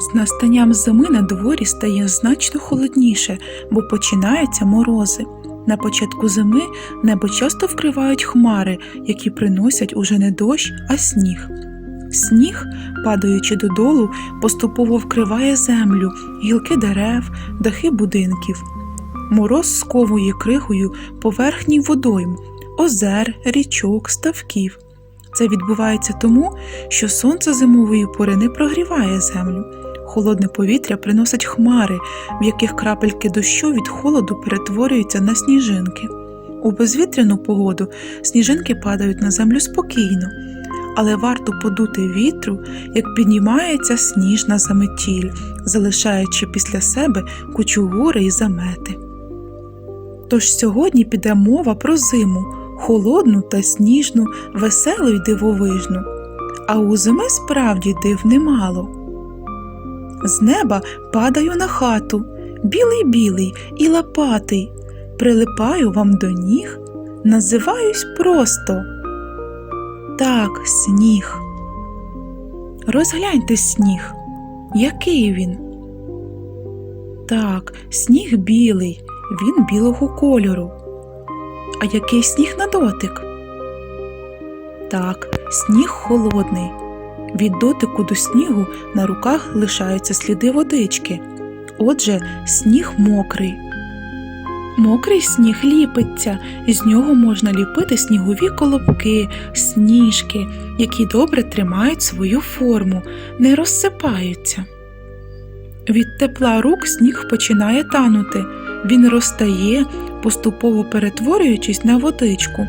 З настанням зими на дворі стає значно холодніше, бо починаються морози. На початку зими небо часто вкривають хмари, які приносять уже не дощ, а сніг. Сніг, падаючи додолу, поступово вкриває землю, гілки дерев, дахи будинків. Мороз сковує кригою поверхні водойм, озер, річок, ставків. Це відбувається тому, що сонце зимової пори не прогріває землю. Холодне повітря приносить хмари, в яких крапельки дощу від холоду перетворюються на сніжинки. У безвітряну погоду сніжинки падають на землю спокійно, але варто подути вітру, як піднімається сніжна заметіль, залишаючи після себе кучугури і замети. Тож сьогодні піде мова про зиму, холодну та сніжну, веселу й дивовижну. А у зими справді див немало. З неба падаю на хату, білий білий і лопатий, прилипаю вам до ніг, називаюсь просто. Так, сніг. Розгляньте сніг. Який він? Так, сніг білий, він білого кольору. А який сніг на дотик? Так, сніг холодний. Від дотику до снігу на руках лишаються сліди водички. Отже, сніг мокрий. Мокрий сніг ліпиться, з нього можна ліпити снігові колобки, сніжки, які добре тримають свою форму, не розсипаються. Від тепла рук сніг починає танути, він розтає, поступово перетворюючись на водичку.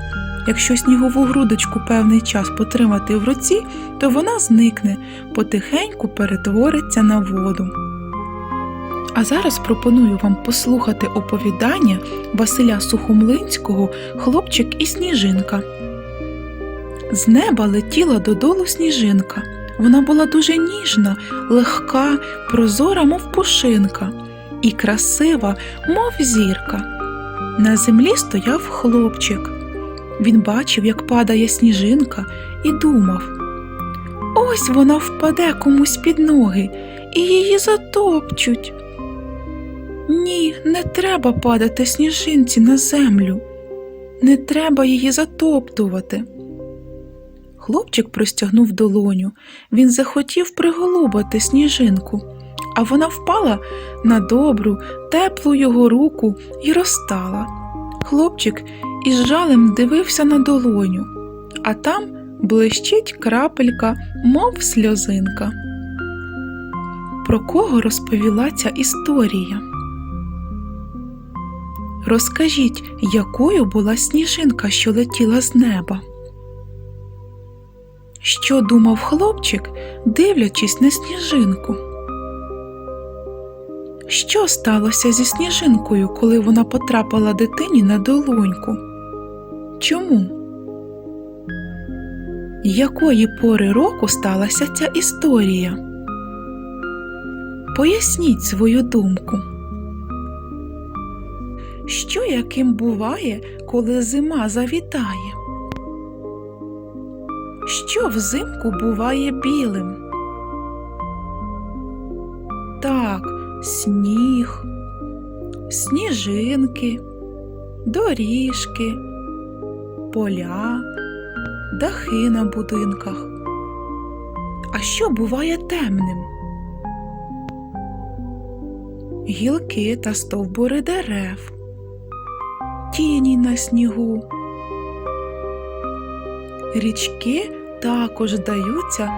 Якщо снігову грудочку певний час потримати в руці, то вона зникне, потихеньку перетвориться на воду. А зараз пропоную вам послухати оповідання Василя Сухомлинського Хлопчик і сніжинка. З неба летіла додолу сніжинка. Вона була дуже ніжна, легка, прозора, мов пушинка, і красива, мов зірка. На землі стояв хлопчик. Він бачив, як падає сніжинка, і думав ось вона впаде комусь під ноги, і її затопчуть. Ні, не треба падати сніжинці на землю, не треба її затоптувати. Хлопчик простягнув долоню, він захотів приголубати сніжинку, а вона впала на добру, теплу його руку і розтала. Хлопчик із жалем дивився на долоню, а там блищить крапелька, мов сльозинка. Про кого розповіла ця історія? Розкажіть, якою була сніжинка, що летіла з неба? Що думав хлопчик, дивлячись на сніжинку? Що сталося зі сніжинкою, коли вона потрапила дитині на долоньку? Чому? Якої пори року сталася ця історія? Поясніть свою думку. Що яким буває, коли зима завітає? Що взимку буває білим? Так, сніг, сніжинки, доріжки, поля, дахи на будинках. А що буває темним? Гілки та стовбури дерев, тіні на снігу. Річки також здаються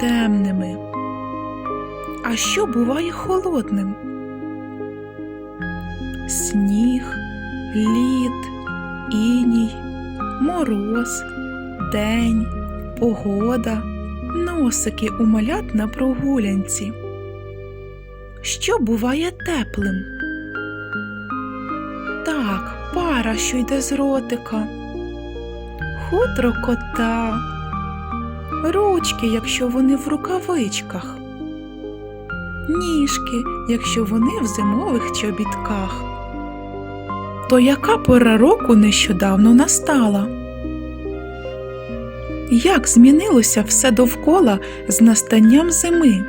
темними. А що буває холодним? Сніг, лід, іній, мороз, день, погода, носики у малят на прогулянці. Що буває теплим? Так, пара, що йде з ротика, хутро кота, ручки, якщо вони в рукавичках ніжки, якщо вони в зимових чобітках. То яка пора року нещодавно настала? Як змінилося все довкола з настанням зими?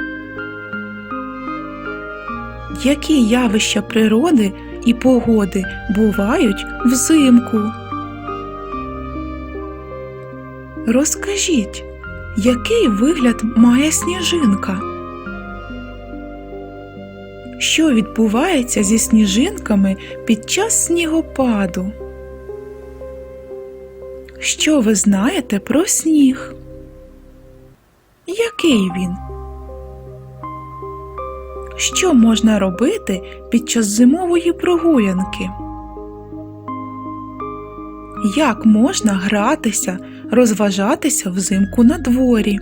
Які явища природи і погоди бувають взимку? Розкажіть, який вигляд має сніжинка? Що відбувається зі сніжинками під час снігопаду? Що ви знаєте про сніг? Який він? Що можна робити під час зимової прогулянки? Як можна гратися, розважатися взимку на дворі?